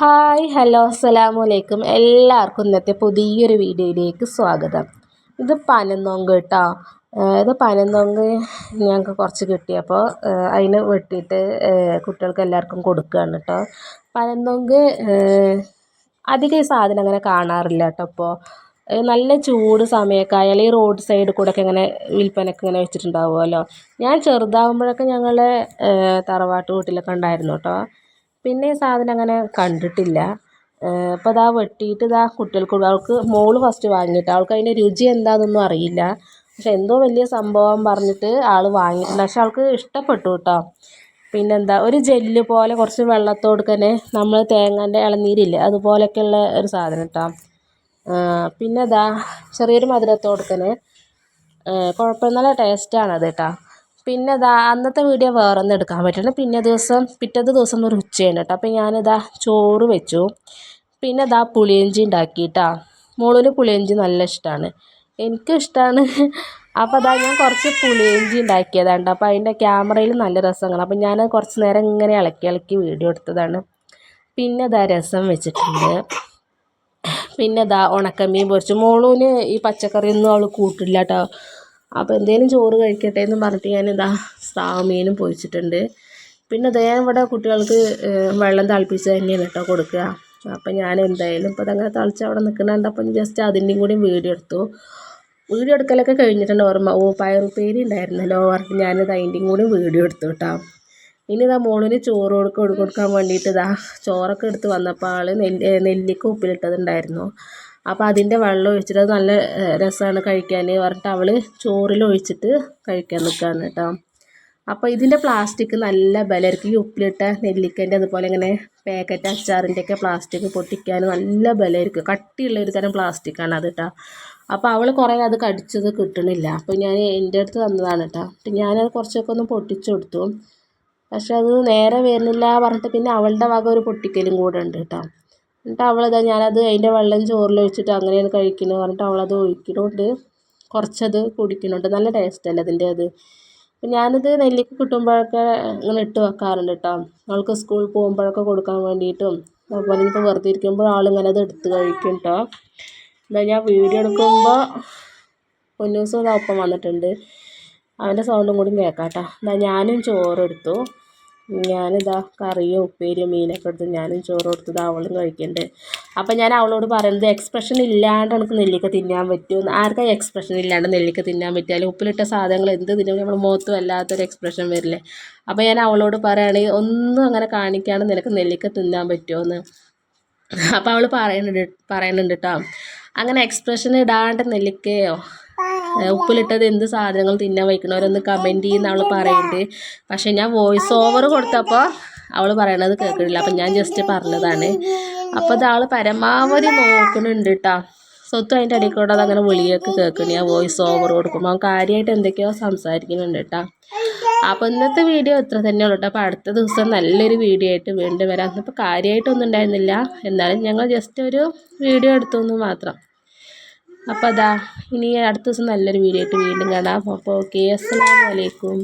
Hi hello അസ്സലാമു അലൈക്കും എല്ലാവർക്കും ഇന്നത്തെ പുതിയൊരു വീഡിയോയിലേക്ക് സ്വാഗതം. ഇത് പനന്നൊങ്ക് കേട്ടോ ഇത് പനന്നൊങ്ക് ഞങ്ങൾക്ക് കുറച്ച് കിട്ടിയപ്പോൾ അതിന് വെട്ടിയിട്ട് കുട്ടികൾക്ക് എല്ലാവർക്കും കൊടുക്കുകയാണ് കേട്ടോ പനന്നൊങ്ക് അധികം ഈ സാധനം അങ്ങനെ കാണാറില്ല കേട്ടോ ഇപ്പോൾ നല്ല ചൂട് സമയമൊക്കെ ആയാൽ ഈ റോഡ് സൈഡിൽ കൂടെ ഒക്കെ ഇങ്ങനെ വിൽപ്പനയ്ക്ക് ഇങ്ങനെ വെച്ചിട്ടുണ്ടാവുമല്ലോ. ഞാൻ ചെറുതാകുമ്പോഴൊക്കെ ഞങ്ങൾ തറവാട്ട് വീട്ടിലൊക്കെ ഉണ്ടായിരുന്നു കേട്ടോ പിന്നെ ഈ സാധനം അങ്ങനെ കണ്ടിട്ടില്ല. അപ്പോൾ ഇതാ വെട്ടിയിട്ട് ഇതാ കുട്ടികൾക്ക് അവൾക്ക് മോൾ ഫസ്റ്റ് വാങ്ങിയിട്ട് അവൾക്ക് അതിന്റെ രുചി എന്താണെന്നൊന്നും അറിയില്ല. പക്ഷെ എന്തോ വലിയ സംഭവം പറഞ്ഞിട്ട് ആൾ വാങ്ങിയിട്ടുണ്ട്. പക്ഷെ അവൾക്ക് ഇഷ്ടപ്പെട്ടു കേട്ടോ പിന്നെന്താ ഒരു ജെല്ല് പോലെ കുറച്ച് വെള്ളത്തോട് തന്നെ നമ്മൾ തേങ്ങേന്റെ ഇളനീരില്ലേ അതുപോലെയൊക്കെയുള്ള ഒരു സാധനം കേട്ടോ പിന്നെ ഇതാ ചെറിയൊരു മധുരത്തോട് തന്നെ കുഴപ്പം നല്ല ടേസ്റ്റാണത് കേട്ടോ പിന്നെ ഇതാ അന്നത്തെ വീഡിയോ വേറൊന്നും എടുക്കാൻ പറ്റില്ല പിന്നെ ദിവസം പിറ്റത്തെ ദിവസം ഒരു ഉച്ചയാണ് കേട്ടോ. അപ്പോൾ ഞാനിതാ ചോറ് വെച്ചു. പിന്നെ ഇതാ പുളിയിഞ്ചി ഉണ്ടാക്കി കേട്ടോ മോളിന് പുളിയിഞ്ചി നല്ല ഇഷ്ടമാണ്. എനിക്കും ഇഷ്ടമാണ്. അപ്പോൾ അതാ ഞാൻ കുറച്ച് പുളിയിഞ്ചി ഉണ്ടാക്കിയതാണ് അപ്പോൾ അതിന്റെ ക്യാമറയിൽ നല്ല രസമാണ് അപ്പോൾ ഞാൻ കുറച്ച് നേരം ഇങ്ങനെ ഇളക്കി ഇളക്കി വീഡിയോ എടുത്തതാണ്. പിന്നെ ഇതാ രസം വെച്ചിട്ടുണ്ട്. പിന്നെ ഇതാ ഉണക്കമീൻ പൊരിച്ചു. മോളൂന് ഈ പച്ചക്കറിയൊന്നും അവൾ കൂട്ടില്ല കേട്ടോ. അപ്പോൾ എന്തേലും ചോറ് കഴിക്കട്ടെ എന്ന് പറഞ്ഞിട്ട് ഞാൻ എന്താ സ്രാവ് പൊരിച്ചിട്ടുണ്ട്. പിന്നെ ദേ ഇവിടെ കുട്ടികൾക്ക് വെള്ളം തിളപ്പിച്ച് തന്നെയാണ് കേട്ടോ കൊടുക്കുക. അപ്പം ഞാൻ എന്തായാലും ഇപ്പോൾ അതങ്ങനെ തളിച്ച് അവിടെ നിൽക്കുന്നുണ്ട്. അപ്പം ജസ്റ്റ് അതിന്റെയും കൂടി വീഡിയോ എടുത്തു. വീഡിയോ എടുക്കലൊക്കെ കഴിഞ്ഞിട്ടുണ്ട് ഓർമ്മ. ഓ പയറുപ്പേരി ഉണ്ടായിരുന്നല്ലോ. പറഞ്ഞിട്ട് ഞാനിത് അതിന്റെയും കൂടി വീഡിയോ എടുത്തു കേട്ടോ. ഇനി ഇതാ മോളിന് ചോറ് കൊടുക്ക കൊടുക്കാൻ വേണ്ടിയിട്ട് ഇതാ ചോറൊക്കെ എടുത്ത് വന്നപ്പോൾ ആൾ നെല്ലി നെല്ലിക്ക ഉപ്പിലിട്ടതുണ്ടായിരുന്നു. അപ്പോൾ അതിന്റെ വെള്ളം ഒഴിച്ചിട്ട് അത് നല്ല രസമാണ് കഴിക്കാൻ പറഞ്ഞിട്ട് അവൾ ചോറിൽ ഒഴിച്ചിട്ട് കഴിക്കാൻ നിൽക്കുകയാണ് കേട്ടോ അപ്പോൾ ഇതിന്റെ പ്ലാസ്റ്റിക് നല്ല ബലർക്ക് ഉപ്പിലിട്ട നെല്ലിക്കന്റെ അതുപോലെ ഇങ്ങനെ പാക്കറ്റ് അച്ചാറിന്റെയൊക്കെ പ്ലാസ്റ്റിക് പൊട്ടിക്കാൻ നല്ല ബലർക്ക് കട്ടിയുള്ള ഒരു തരം പ്ലാസ്റ്റിക്കാണ് അത് കേട്ടോ അപ്പോൾ അവൾ കുറേ അത് കടിച്ചത് കിട്ടണില്ല. അപ്പോൾ ഞാൻ എന്റെ അടുത്ത് തന്നതാണ് കേട്ടോ അപ്പം ഞാനത് കുറച്ചൊക്കെ ഒന്ന് പൊട്ടിച്ചു കൊടുത്തു. പക്ഷെ അത് നേരെ വരുന്നില്ല പറഞ്ഞിട്ട് പിന്നെ അവളുടെ വക ഒരു പൊട്ടിക്കലും കൂടെ ഉണ്ട് കേട്ടോ എന്നിട്ട് അവളിതാ ഞാനത് അതിന്റെ വെള്ളം ചോറിലൊഴിച്ചിട്ട് അങ്ങനെയാണ് കഴിക്കുന്നത് പറഞ്ഞിട്ട് അവളത് ഒഴിക്കുന്നുണ്ട് കുറച്ചത് കുടിക്കുന്നുണ്ട് നല്ല ടേസ്റ്റ് ടേസ്റ്റല്ലേ അതിന്റെ അത്. അപ്പം ഞാനിത് നെല്ലിക്ക കിട്ടുമ്പോഴൊക്കെ ഇങ്ങനെ ഇട്ട് വെക്കാറുണ്ട് കേട്ടോ. അവൾക്ക് സ്കൂളിൽ പോകുമ്പോഴൊക്കെ കൊടുക്കാൻ വേണ്ടിയിട്ടും. അതുപോലെ ഇപ്പോൾ വെറുതെ ഇരിക്കുമ്പോൾ ആളിങ്ങനെ അത് എടുത്ത് കഴിക്കും കേട്ടോ. എന്താ ഞാൻ വീഡിയോ എടുക്കുമ്പോൾ പൊന്നൂസും ഒപ്പം വന്നിട്ടുണ്ട്. അവന്റെ സൗണ്ടും കൂടി കേൾക്കാം കേട്ടോ. എന്നാൽ ഞാനും ചോറെടുത്തു ഞാനിതാ കറിയും ഉപ്പേരിയും മീനൊക്കെ എടുത്ത് ഞാനും ചോറ് കൊടുത്തത് അവളും കഴിക്കുന്നുണ്ട് അപ്പം ഞാൻ അവളോട് പറയുന്നത് എക്സ്പ്രഷൻ ഇല്ലാണ്ട് എനിക്ക് നെല്ലിക്ക തിന്നാൻ പറ്റുമെന്ന് ആർക്കാ എക്സ്പ്രഷൻ ഇല്ലാണ്ട് നെല്ലിക്ക തിന്നാൻ പറ്റിയാലും ഉപ്പിലിട്ട സാധനങ്ങൾ എന്ത് തിന്നും നമ്മൾ മുഖത്ത് വല്ലാത്തൊരു എക്സ്പ്രഷൻ വരില്ലേ? അപ്പോൾ ഞാൻ അവളോട് പറയുകയാണെങ്കിൽ ഒന്നും അങ്ങനെ കാണിക്കാണ്ട് നിനക്ക് നെല്ലിക്ക തിന്നാൻ പറ്റുമോ എന്ന് അപ്പോൾ അവൾ പറയുന്നുണ്ട് പറയുന്നുണ്ട് കേട്ടോ അങ്ങനെ എക്സ്പ്രഷൻ ഇടാണ്ട് നെല്ലിക്കയോ ഉപ്പിലിട്ടത് എന്ത് സാധനങ്ങൾ തിന്നാൻ വയ്ക്കണവരൊന്ന് കമന്റ് ചെയ്യുന്ന അവൾ പറയുന്നുണ്ട് പക്ഷേ ഞാൻ വോയിസ് ഓവർ കൊടുത്തപ്പോൾ അവൾ പറയണത് കേൾക്കണില്ല. അപ്പം ഞാൻ ജസ്റ്റ് പറഞ്ഞതാണ്. അപ്പോൾ അത് ആൾ പരമാവധി നോക്കുന്നുണ്ട് കേട്ടോ സ്വത്തും അതിന്റെ അടിയിൽ കൂടെ അതങ്ങനെ വിളിയൊക്കെ കേൾക്കണേ. ആ വോയിസ് ഓവർ കൊടുക്കുമ്പോൾ അവൻ കാര്യമായിട്ട് എന്തൊക്കെയോ സംസാരിക്കുന്നുണ്ട് കേട്ടോ അപ്പോൾ ഇന്നത്തെ വീഡിയോ ഇത്ര തന്നെയുള്ളൂ കേട്ടോ അപ്പോൾ അടുത്ത ദിവസം നല്ലൊരു വീഡിയോ ആയിട്ട് വീണ്ടും വരാം. അപ്പോൾ കാര്യമായിട്ടൊന്നും ഉണ്ടായിരുന്നില്ല. എന്നാലും ഞങ്ങൾ ജസ്റ്റ് ഒരു വീഡിയോ എടുത്തു മാത്രം. അപ്പോൾ അതാ ഇനി അടുത്ത ദിവസം നല്ലൊരു വീഡിയോ ആയിട്ട് വീണ്ടും കാണാം. അപ്പോൾ ഓക്കെ അസ്സാം വലൈക്കും